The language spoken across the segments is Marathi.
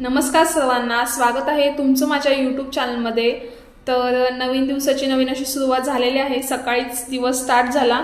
नमस्कार सर्वांना स्वागत आहे तुमचं माझ्या यूट्यूब चॅनलमध्ये तर नवीन दिवसाची नवीन अशी सुरुवात झालेली आहे. सकाळीच दिवस स्टार्ट झाला.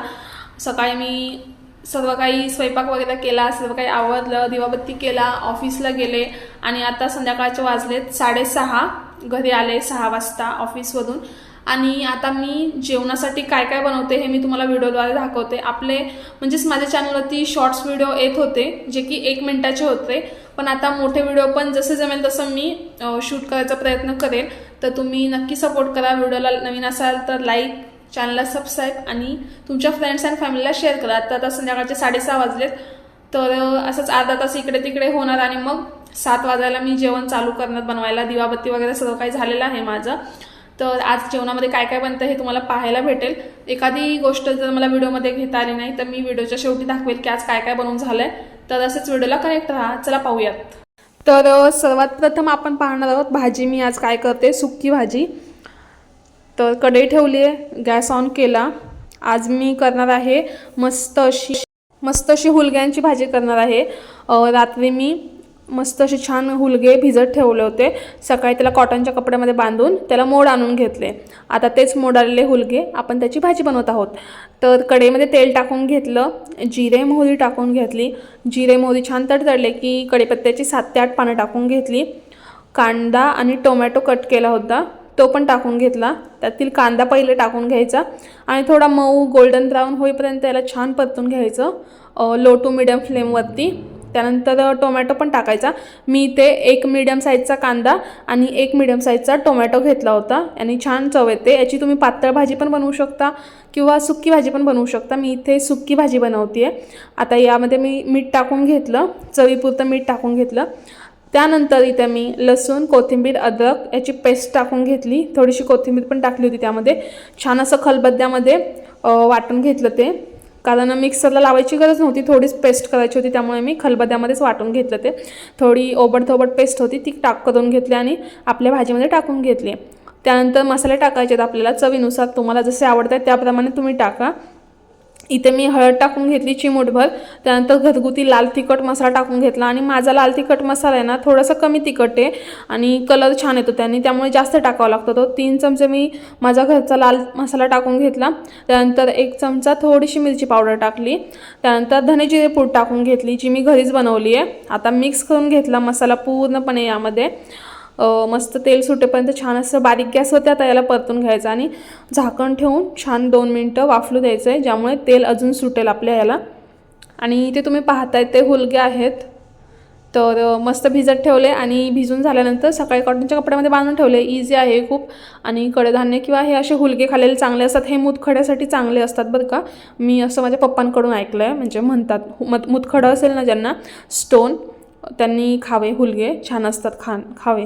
सकाळी मी सर्व काही स्वयंपाक वगैरे केला सर्व काही आवडलं दिवाबत्ती केला ऑफिसला गेले आणि आता संध्याकाळचे वाजलेत साडेसहा. घरी आले सहा वाजता ऑफिसमधून आणि आता मी जेवणासाठी काय काय बनवते हे मी तुम्हाला व्हिडिओद्वारे दाखवते. आपले म्हणजेच माझ्या चॅनलवरती शॉर्ट्स व्हिडिओ येत होते जे की एक मिनटाचे होते. पण आता मोठे व्हिडिओ पण जसे जमेल तसं मी शूट करायचा प्रयत्न करेन तर तुम्ही नक्की सपोर्ट करा व्हिडिओला नवीन असाल तर लाईक चॅनलला सबस्क्राईब आणि तुमच्या फ्रेंड्स अँड फॅमिलीला शेअर करा. तर आता संध्याकाळचे साडेसहा वाजलेत. तर असंच अर्धा तास इकडे तिकडे होणार आणि मग सात वाजायला मी जेवण चालू करणार बनवायला. दिवाबत्ती वगैरे सर्व काही झालेलं आहे माझं. तर आज जेवणामध्ये काय काय बनतं हे तुम्हाला पाहायला भेटेल. एखादी गोष्ट जर मला व्हिडिओमध्ये घेता आली नाही तर मी व्हिडिओच्या शेवटी दाखवेल की आज काय काय बनवून झालं आहे तर असेच व्हिडिओला कनेक्ट राहा. चला पाहूयात. तर सर्वात प्रथम आपण पाहणार आहोत भाजी मी आज काय करते सुक्की भाजी. तर कढई ठेवली आहे गॅस ऑन केला. आज मी करणार आहे मस्त अशी मस्त अशी हुलग्यांची भाजी करणार आहे. रात्री मी मस्त असे छान हुलगे भिजत ठेवले होते. सकाळी त्याला कॉटनच्या कपड्यामध्ये बांधून त्याला मोड आणून घेतले. आता तेच मोड आलेले हुलगे. आपण त्याची भाजी बनवत आहोत. तर कढईमध्ये तेल टाकून घेतलं. जिरे मोहरी टाकून घेतली. जिरे मोहरी छान तडतडले की कढीपत्त्याची सात ते आठ पानं टाकून घेतली. कांदा आणि टोमॅटो कट केला होता. तो पण टाकून घेतला. त्यातील कांदा पहिले टाकून घ्यायचा आणि थोडा मऊ गोल्डन ब्राऊन होईपर्यंत त्याला छान परतून घ्यायचं. लो टू मिडियम फ्लेमवरती त्यानंतर टोमॅटो पण टाकायचा. मी इथे एक मिडियम साईजचा कांदा आणि एक मिडियम साईजचा टोमॅटो घेतला होता. आणि छान चव येते. याची तुम्ही पातळ भाजी पण बनवू शकता किंवा सुक्की भाजी पण बनवू शकता. मी इथे सुक्की भाजी बनवते आहे आता यामध्ये मी मीठ टाकून घेतलं. चवीपुरतं मीठ टाकून घेतलं. त्यानंतर इथे मी लसूण कोथिंबीर अद्रक याची पेस्ट टाकून घेतली. थोडीशी कोथिंबीर पण टाकली होती त्यामध्ये. छान असं खलबत्त्यामध्ये वाटून घेतलं ते. कारण मिक्सरला लावायची गरज नव्हती थोडीच पेस्ट करायची होती त्यामुळे मी खलबद्यामध्येच वाटून घेतलं ते. थोडी ओबडथोबड पेस्ट होती ती टाक करून घेतली आणि आपल्या भाजीमध्ये टाकून घेतली. त्यानंतर मसाले टाकायचे आहेत आपल्याला चवीनुसार. तुम्हाला जसे आवडतात त्याप्रमाणे तुम्ही टाका. इथे मी हळद टाकून घेतली चिमूटभर. त्यानंतर घरगुती लाल तिखट मसाला टाकून घेतला आणि माझा लाल तिखट मसाला आहे ना थोडासा कमी तिखट आहे आणि कलर छान येतो त्याने त्यामुळे जास्त टाकावा लागतो तो. तीन चमचे मी माझा घरचा लाल मसाला टाकून घेतला. त्यानंतर एक चमचा थोडीशी मिरची पावडर टाकली. त्यानंतर धनेजिरे पूड टाकून घेतली जी मी घरीच बनवली आहे. आता मिक्स करून घेतला मसाला पूर्णपणे यामध्ये. मस्त तेल सुटेपर्यंत छान असं बारीक गॅस होत्या आता याला परतून घ्यायचं आणि झाकण ठेवून छान दोन मिनटं वाफलू द्यायचं आहे ज्यामुळे तेल अजून सुटेल आपल्या याला. आणि इथे तुम्ही पाहताय ते हुलगे आहेत. तर मस्त भिजत ठेवले आणि भिजून झाल्यानंतर सकाळी कॉटनच्या कपड्यामध्ये बांधून ठेवले. इझी आहे खूप. आणि कडधान्य किंवा हे असे हुलगे खाल्लेले चांगले असतात. हे मुतखड्यासाठी चांगले असतात बरं का. मी असं माझ्या पप्पांकडून ऐकलं आहे म्हणजे म्हणतात मत मुतखडं असेल ना ज्यांना स्टोन त्यांनी खावे हुलगे छान असतात खान खावे.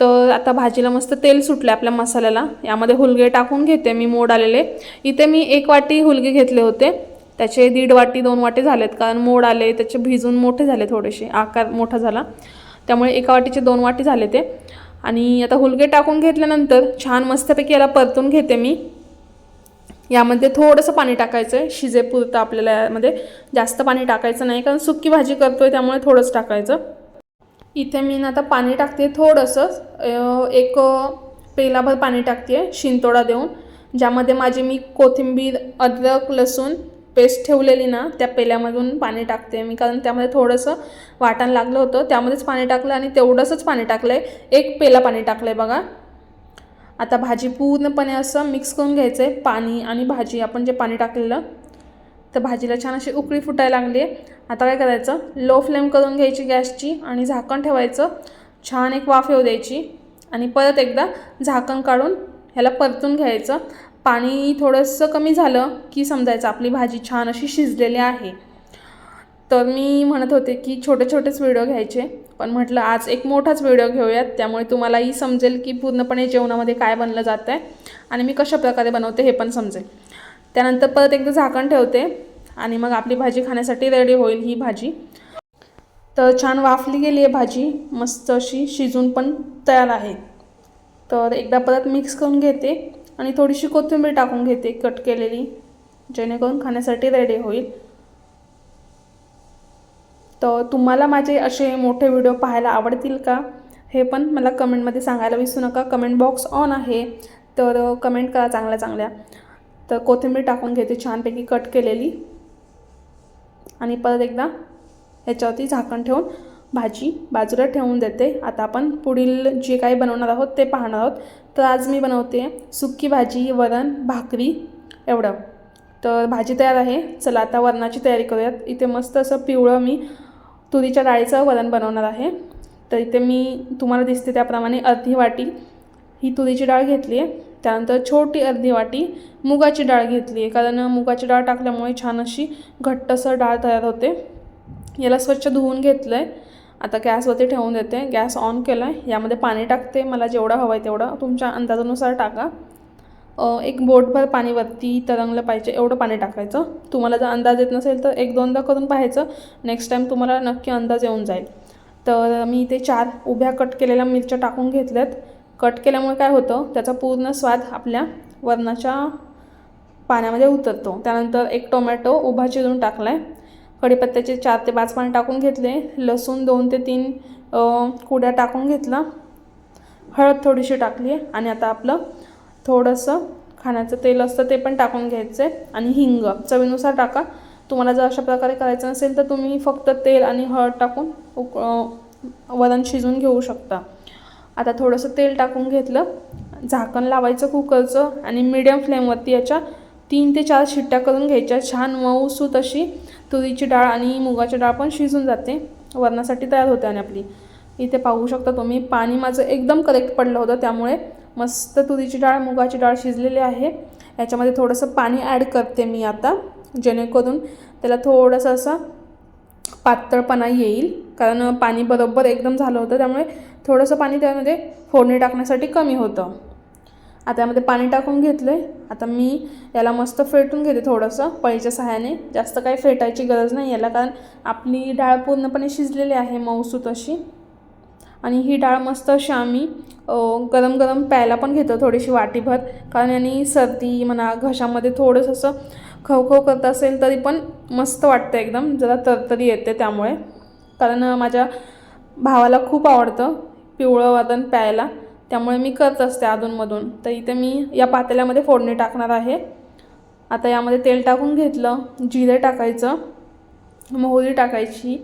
तर आता भाजीला मस्त तेल सुटले आपल्या मसाल्याला. यामध्ये हुलगे टाकून घेते मी मोड आलेले. इथे मी एक वाटी हुलगे घेतले होते. त्याचे दीड वाटी दोन वाटी झालेत कारण मोड आले त्याचे भिजून मोठे झाले थोडेसे आकार मोठा झाला. त्यामुळे एका वाटीचे दोन वाटी झाले ते. आणि आता हुलगे टाकून घेतल्यानंतर छान मस्तपैकी याला परतून घेते मी. यामध्ये थोडंसं पाणी टाकायचं आहे शिजेपुरतं आपल्याला यामध्ये जास्त पाणी टाकायचं नाही कारण सुकी भाजी करतो आहे त्यामुळे थोडंच टाकायचं. इथे मी ना आता पाणी टाकते थोडंसं. एक पेलाभर पाणी टाकते शिंतोडा देऊन ज्यामध्ये माझी मी कोथिंबीर अद्रक लसूण पेस्ट ठेवलेली ना त्या पेल्यामधून पाणी टाकते मी कारण त्यामध्ये थोडंसं वाटण लागलं होतं त्यामध्येच पाणी टाकलं आणि तेवढंसंच पाणी टाकलं आहे एक पेला पाणी टाकलं आहे बघा. आता भाजी पूर्णपणे असं मिक्स करून घ्यायचं आहे पाणी आणि भाजी. आपण जे पाणी टाकलेलं तर भाजीला छान अशी उकळी फुटायला लागली आहे आता काय करायचं? लो फ्लेम करून घ्यायची गॅसची आणि झाकण ठेवायचं. छान एक वाफ येऊ द्यायची आणि परत एकदा झाकण काढून ह्याला परतून घ्यायचं. पाणी थोडंसं कमी झालं की समजायचं आपली भाजी छान अशी शिजलेली आहे. तर मी म्हणत होते की छोटे छोटेच व्हिडिओ घ्यायचे. पण म्हटलं आज एक मोठाच व्हिडिओ घेऊयात. त्यामुळे तुम्हालाही समजेल की पूर्णपणे जेवणामध्ये काय बनलं जातं आहे आणि मी कशा प्रकारे बनवते हे पण समजेल. त्यानंतर परत एकदा झाकण ठेवते आणि मग आपली भाजी खाण्यासाठी रेडी होईल ही भाजी. तर छान वाफली गेली आहे भाजी. मस्त अशी शिजून पण तयार आहे. तर एकदा परत मिक्स करून घेते आणि थोडीशी कोथिंबीर टाकून घेते कट केलेली जेणेकरून खाण्यासाठी रेडी होईल. तर तुम्हाला माझे असे मोठे व्हिडिओ पाहायला आवडतील का? हे पण मला कमेंटमध्ये सांगायला विसरू नका. कमेंट बॉक्स ऑन आहे. तर कमेंट करा चांगल्या चांगल्या. तर कोथिंबीर टाकून घेते छानपैकी कट केलेली. आणि परत एकदा ह्याच्यावरती झाकण ठेवून भाजी बाजूला ठेवून देते. आता आपण पुढील जे काही बनवणार आहोत ते पाहणार आहोत. तर आज मी बनवते सुक्की भाजी वरण भाकरी एवढं. तर भाजी तयार आहे. चला आता वरणाची तयारी करूयात. इथे मस्त असं पिवळं मी तुरीच्या डाळीचं वरण बनवणार आहे. तर इथे मी तुम्हाला दिसते त्याप्रमाणे अर्धी वाटी ही तुरीची डाळ घेतली आहे. त्यानंतर छोटी अर्धी वाटी मुगाची डाळ घेतली आहे. कारण मुगाची डाळ टाकल्यामुळे छान अशी घट्टसर डाळ तयार होते. याला स्वच्छ धुवून घेतलं आहे आता गॅसवरती ठेवून देते. गॅस ऑन केला आहे यामध्ये पाणी टाकते. मला जेवढं हवं आहे तेवढं तुमच्या अंदाजानुसार टाका. एक बोटभर पाणी वरती तरंगलं पाहिजे एवढं पाणी टाकायचं. तुम्हाला जर अंदाज येत नसेल तर एक दोनदा करून पाहायचं. नेक्स्ट टाईम तुम्हाला नक्की अंदाज येऊन जाईल. तर मी इथे चार उभ्या कट केलेल्या मिरच्या टाकून घेतल्यात. कट केल्यामुळे काय होतं त्याचा पूर्ण स्वाद आपल्या वरणाच्या पाण्यामध्ये उतरतो. त्यानंतर एक टोमॅटो उभा चिरून टाकला आहे कढीपत्त्याचे चार ते पाच पाणी टाकून घेतले. लसूण दोन ते तीन कुड्या टाकून घेतला. हळद थोडीशी टाकली आहे. आणि आता आपलं थोडंसं खाण्याचं तेल असतं ते पण टाकून घ्यायचं. आहे आणि हिंग चवीनुसार टाका. तुम्हाला जर अशा प्रकारे करायचं नसेल तर तुम्ही फक्त तेल आणि हळद टाकून उक वरण शिजवून घेऊ शकता. आता थोडंसं तेल टाकून घेतलं. झाकण लावायचं कुकरचं आणि मीडियम फ्लेमवरती याच्या तीन ते चार शिट्ट्या करून घ्यायच्या. छान मऊसूत अशी तुरीची डाळ आणि मुगाची डाळ पण शिजून जाते. वरणासाठी तयार होते आणि आपली. इथे पाहू शकता तुम्ही पाणी माझं एकदम करेक्ट पडलं होतं त्यामुळे मस्त तुरीची डाळ मुगाची डाळ शिजलेली आहे. याच्यामध्ये थोडंसं पाणी ॲड करते मी आता जेणेकरून त्याला थोडंसं असं पातळपणा येईल. कारण पाणी बरोबर एकदम झालं होतं त्यामुळे थोडंसं पाणी त्यामध्ये फोडणी टाकण्यासाठी कमी होतं. आता यामध्ये पाणी टाकून घेतलं आहे आता मी याला मस्त फेटून घेते थोडंसं पळीच्या सहाय्याने. जास्त काही फेटायची गरज नाही याला कारण आपली डाळ पूर्णपणे शिजलेली आहे मऊसूत अशी. आणि ही डाळ मस्त अशी आम्ही गरम गरम प्यायला पण घेतो थोडीशी वाटीभर. कारण याने सर्दी म्हणा घशामध्ये थोडंसं असं खवखव करत असेल तरी पण मस्त वाटतं एकदम. जरा तरतरी येते त्यामुळे. कारण माझ्या भावाला खूप आवडतं पिवळं वादन प्यायला. त्यामुळे मी करत असते अधूनमधून. तर इथे मी या पातेल्यामध्ये फोडणी टाकणार आहे. आता यामध्ये तेल टाकून घेतलं जिरे टाकायचं मोहरी टाकायची.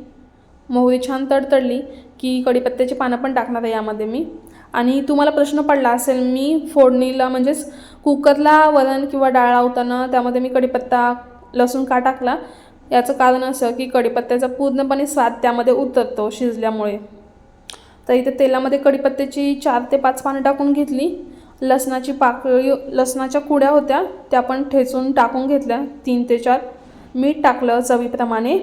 मोहरी छान तडतडली. की कडीपत्त्याची पानं पण टाकणार आहे यामध्ये मी. आणि तुम्हाला प्रश्न पडला असेल मी फोडणीला म्हणजेच कुकरला वरण किंवा डाळ लावताना त्यामध्ये मी कडीपत्ता लसूण का टाकला? याचं कारण असं की कडीपत्त्याचा पूर्णपणे स्वाद त्यामध्ये उतरतो शिजल्यामुळे. तर इथे तेलामध्ये कडीपत्त्याची चार ते पाच पानं टाकून घेतली. लसणाची पाकळी लसणाच्या कुड्या होत्या त्या पण ठेचून टाकून घेतल्या. तीन ते चार. मीठ टाकलं चवीप्रमाणे.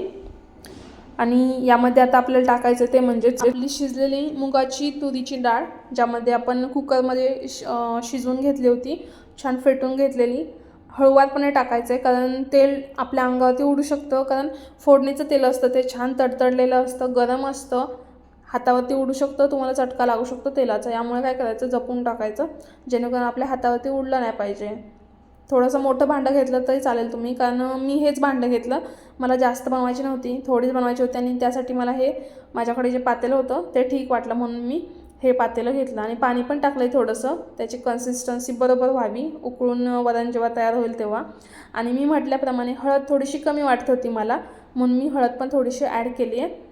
आणि यामध्ये आता आपल्याला टाकायचं ते म्हणजेच आपली शिजलेली मुगाची तुरीची डाळ ज्यामध्ये आपण कुकरमध्ये श शिजवून घेतली होती छान फेटून घेतलेली. हळूवारपणे टाकायचं आहे कारण तेल आपल्या अंगावरती उडू शकतं कारण फोडणीचं तेल असतं ते छान तडतडलेलं असतं गरम असतं हातावरती उडू शकतं तुम्हाला चटका लागू शकतो तेलाचा. यामुळे काय करायचं? जपून टाकायचं जेणेकरून आपल्या हातावरती उडलं नाही पाहिजे. थोडंसं मोठं भांडं घेतलं तरी चालेल तुम्ही कारण मी हेच भांडं घेतलं. मला जास्त बनवायची नव्हती थोडीच बनवायची होती आणि त्यासाठी मला हे माझ्याकडे जे पातेलं होतं ते ठीक वाटलं म्हणून मी हे पातेलं घेतलं आणि पाणी पण टाकलं आहे थोडंसं. त्याची कन्सिस्टन्सी बरोबर व्हावी उकळून वरण जेव्हा तयार होईल तेव्हा. आणि मी म्हटल्याप्रमाणे हळद थोडीशी कमी वाटत होती मला म्हणून मी हळद पण थोडीशी ॲड केली आहे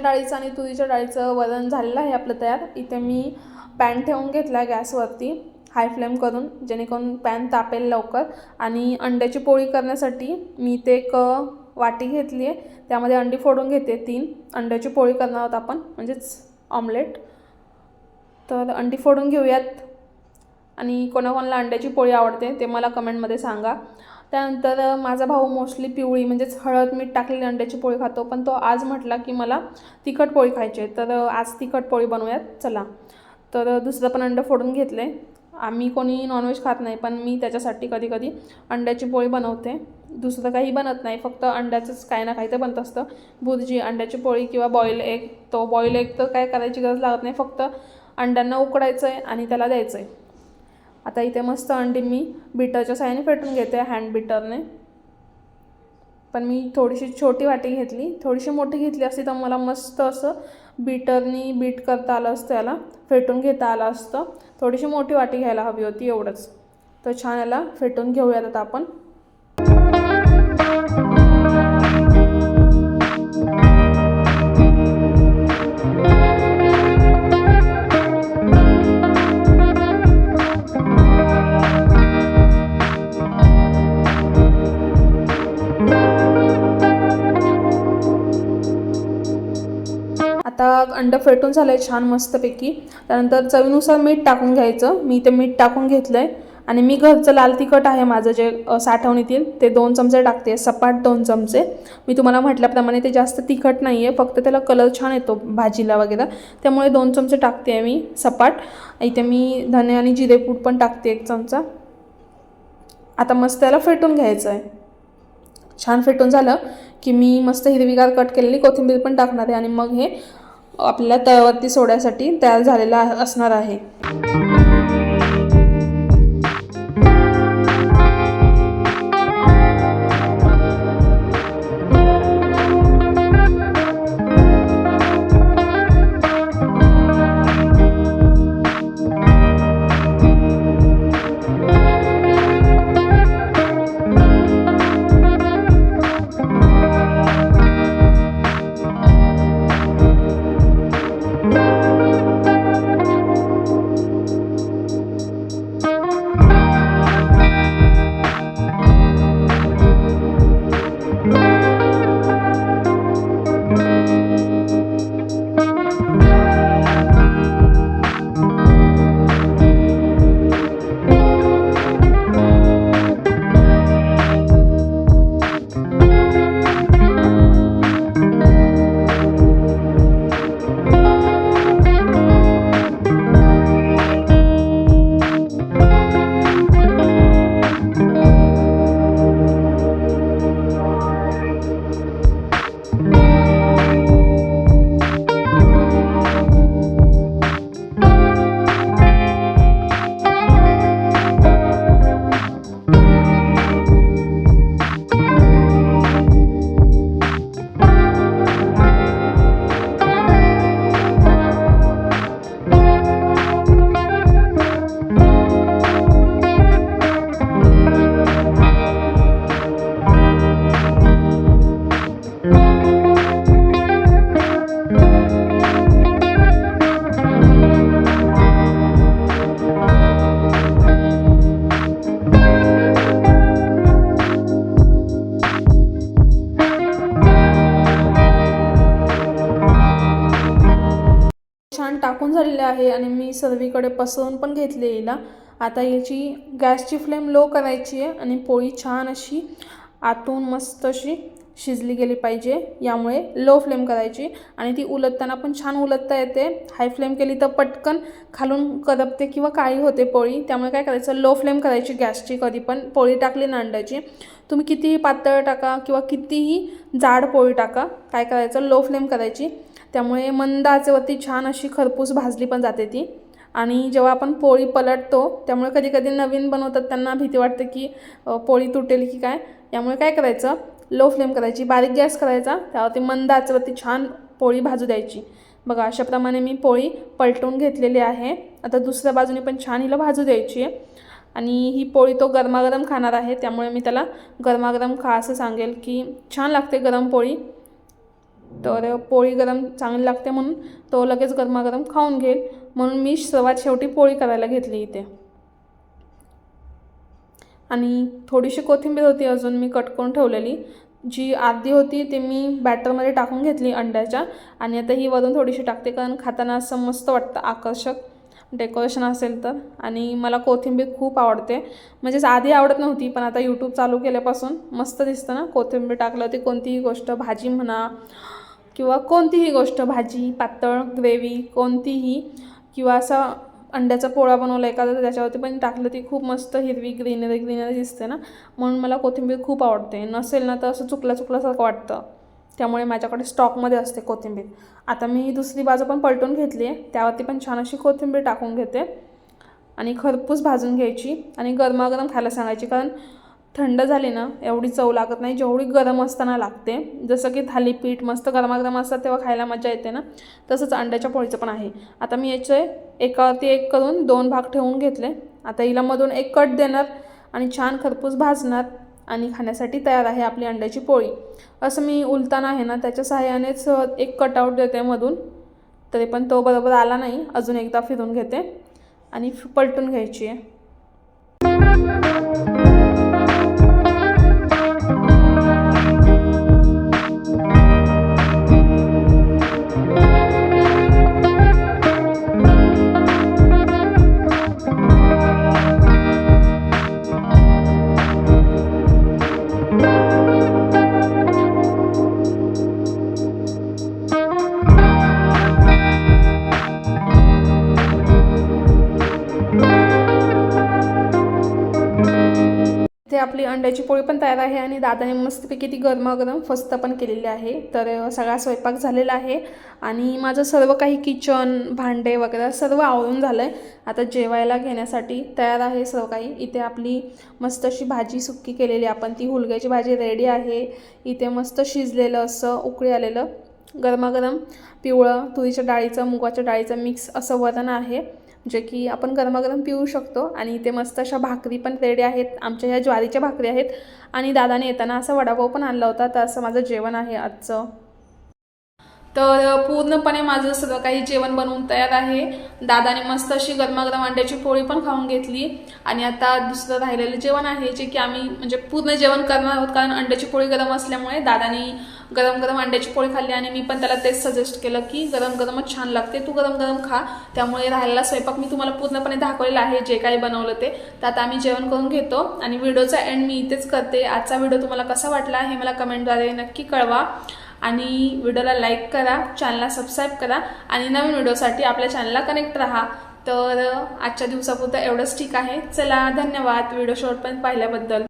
मुगाच्या डाळीचं आणि तुरीच्या डाळीचं वरण झालेलं आहे आपलं तयार. इथे मी पॅन ठेवून घेतला गॅसवरती हाय फ्लेम करून जेणेकरून पॅन तापेल लवकर. आणि अंड्याची पोळी करण्यासाठी मी ते एक वाटी घेतली आहे. त्यामध्ये अंडी फोडून घेते तीन. अंड्याची पोळी करणार आहोत आपण म्हणजेच ऑमलेट तर अंडी फोडून घेऊयात. आणि कोणाकोणाला अंड्याची पोळी आवडते ते मला कमेंटमध्ये सांगा. त्यानंतर माझा भाऊ मोस्टली पिवळी म्हणजेच हळद मीठ टाकलेली अंड्याची पोळी खातो. पण तो आज म्हटला की मला तिखट पोळी खायची आहे. तर आज तिखट पोळी बनवूयात. चला. तर दुसरं पण अंडं फोडून घेतले आम्ही कोणी नॉनव्हेज खात नाही पण मी त्याच्यासाठी कधी कधी अंड्याची पोळी बनवते. दुसरं काही बनत नाही. फक्त अंड्याचंच काही ना काही तर बनत असतं. भुर्जी अंड्याची पोळी किंवा बॉईल एग तो बॉईल एग तर काय करायची गरज लागत नाही. फक्त अंड्यांना उकडायचं आहे आणि त्याला द्यायचं आहे आता इथे मस्त अंडी मी बीटरच्या साह्याने फेटून घेते हँड बीटरने पण मी थोडीशी छोटी वाटी घेतली. थोडीशी मोठी घेतली असती तर मला मस्त असं बीटरनी बीट करता आलं असतं याला फेटून घेता आलं असतं. थोडीशी मोठी वाटी घ्यायला हवी होती एवढंच. तर छान याला फेटून घेऊयात आता आपण. आता अंड फेटून झालं आहे छान मस्तपैकी. त्यानंतर चवीनुसार मीठ टाकून घ्यायचं. मी ते मीठ टाकून घेतलं आहे आणि मी घरचं लाल तिखट आहे माझं जे साठवणीतील ते दोन चमचे टाकते. सपाट दोन चमचे. मी तुम्हाला म्हटल्याप्रमाणे ते जास्त तिखट नाही आहे फक्त त्याला कलर छान येतो भाजीला वगैरे. त्यामुळे दोन चमचे टाकते आहे मी सपाट. इथे मी धने आणि जिरेपूट पण टाकते एक चमचा. आता मस्त त्याला फेटून घ्यायचं आहे छान फेटून झालं की मी मस्त हिरवीगार कट केलेली. कोथिंबीर पण टाकणार आहे. आणि मग हे आपल्याला तव्यावरती सोडायसाठी तयार झालेला असणार आहे. सर्वीकडे पसरवून पण घेतली हिला आता याची गॅसची फ्लेम लो करायची आहे आणि पोळी छान अशी आतून मस्त अशी शिजली गेली पाहिजे. यामुळे लो फ्लेम करायची आणि ती उलटताना पण छान उलटता येते. हाय फ्लेम केली तर पटकन खालून करपते किंवा काळी होते पोळी. त्यामुळे काय करायचं? लो फ्लेम करायची गॅसची. कधी पण पोळी टाकली ना अंड्याची. तुम्ही कितीही पातळ टाका किंवा कितीही जाड पोळी टाका काय करायचं? लो फ्लेम करायची. त्यामुळे मंद आचेवरती छान अशी खरपूस भाजली पण जाते ती. आणि जेव्हा आपण पोळी पलटतो त्यामुळे कधी कधी नवीन बनवतात त्यांना भीती वाटते की पोळी तुटेल की काय? यामुळे काय करायचं? लो फ्लेम करायची बारीक गॅस करायचा त्यावरती मंद आचवरती छान पोळी भाजू द्यायची. बघा अशाप्रमाणे मी पोळी पलटून घेतलेली आहे. आता दुसऱ्या बाजूने पण छान हिला भाजू द्यायची. आहे आणि ही पोळी तो गरमागरम खाणार आहे त्यामुळे मी त्याला गरमागरम खा असं सांगेल की छान लागते गरम पोळी. तर पोळी गरम चांगली लागते म्हणून तो लगेच गरमागरम खाऊन घेईल. म्हणून मी सर्वात शेवटी पोळी करायला घेतली इथे. आणि थोडीशी कोथिंबीर होती अजून मी कट करून ठेवलेली. जी आधी होती ते मी बॅटरमध्ये टाकून घेतली अंड्याच्या. आणि आता ही वरून थोडीशी टाकते कारण खाताना असं मस्त वाटतं आकर्षक डेकोरेशन असेल तर. आणि मला कोथिंबीर खूप आवडते. म्हणजेच आधी आवडत नव्हती पण आता यूट्यूब चालू केल्यापासून मस्त दिसतं ना. कोथिंबीर टाकलं ती कोणतीही गोष्ट भाजी म्हणा किंवा कोणतीही गोष्ट भाजी पातळ ग्रेव्ही कोणतीही किंवा असा अंड्याचा पोळा बनवला एखादा तर त्याच्यावरती पण टाकलं ती खूप मस्त हिरवी ग्रीनरी ग्रीनरी दिसते ना. म्हणून मला कोथिंबीर खूप आवडते. नसेल ना तर असं चुकल्या चुकल्यासारखं वाटतं. त्यामुळे माझ्याकडे स्टॉकमध्ये असते कोथिंबीर. आता मी दुसरी बाजू पण पलटून घेतली आहे. त्यावरती पण छान अशी कोथिंबीर टाकून घेते. आणि खरपूस भाजून घ्यायची आणि गरमागरम खायला सांगायची. कारण थंड झाली ना एवढी चव लागत नाही जेवढी गरम असताना लागते. जसं की थालीपीठ मस्त गरमागरम असतात तेव्हा खायला मजा येते ना. तसंच अंड्याच्या पोळीचं पण आहे. आता मी याचे एकावरती एक करून दोन भाग ठेवून घेतले. आता हिला मधून एक कट देणार आणि छान खरपूस भाजणार आणि खाण्यासाठी तयार आहे आपली अंड्याची पोळी. असं मी उलताना आहे ना त्याच्या सहाय्यानेच एक कटआउट देते मधून. तरी पण तो बरोबर आला नाही अजून एकदा फिरून घेते आणि पलटून घ्यायची आहे. पण तयार आहे आणि दादाने मस्तपैकी ती गरमागरम फस्त पण केलेली आहे. तर सगळा स्वयंपाक झालेला आहे आणि माझं सर्व काही किचन भांडे वगैरे सर्व आवरून झालं आहे आता जेवायला घेण्यासाठी तयार आहे सर्व काही. इथे आपली मस्त अशी भाजी सुक्की केलेली आपण. ती हुलग्याची भाजी रेडी आहे. इथे मस्त शिजलेलं असं उकळी आलेलं गरमागरम पिवळं तुरीच्या डाळीचं मुगाच्या डाळीचं मिक्स असं वरण आहे. जे की आपण गरमागरम पिऊ शकतो आणि इथे मस्त अशा भाकरी पण रेडी आहेत. आमच्या ह्या ज्वारीच्या भाकरी आहेत. आणि दादाने येताना असा वडापाव पण आणला होता. तर असं माझं जेवण आहे आजचं. तर पूर्णपणे माझं सगळं काही जेवण बनवून तयार आहे. दादाने मस्त अशी गरमागरम अंड्याची पोळी पण खाऊन घेतली. आणि आता दुसरं राहिलेलं जेवण आहे जे की आम्ही म्हणजे पूर्ण जेवण करणार आहोत. कारण अंड्याची पोळी गरम असल्यामुळे दादानी गरम गरम अंड्याची पोळी खाल्ली आणि मी पण त्याला तेच सजेस्ट केलं की गरम गरमच छान लागते तू गरम गरम खा. त्यामुळे राहिलेला स्वयंपाक मी तुम्हाला पूर्णपणे दाखवलेला आहे जे काही बनवलं ते. तर आता आम्ही जेवण करून घेतो आणि व्हिडिओचा एंड मी इथेच करते. आजचा व्हिडिओ तुम्हाला कसा वाटला हे मला कमेंटद्वारे नक्की कळवा. आणि व्हिडिओला लाईक करा चॅनलला सबस्क्राईब करा आणि नवीन व्हिडिओसाठी आपल्या चॅनलला कनेक्ट राहा. तर आजच्या दिवसापुरतं एवढंच ठीक आहे. चला धन्यवाद. व्हिडिओ शेवटपर्यंत पाहिल्याबद्दल.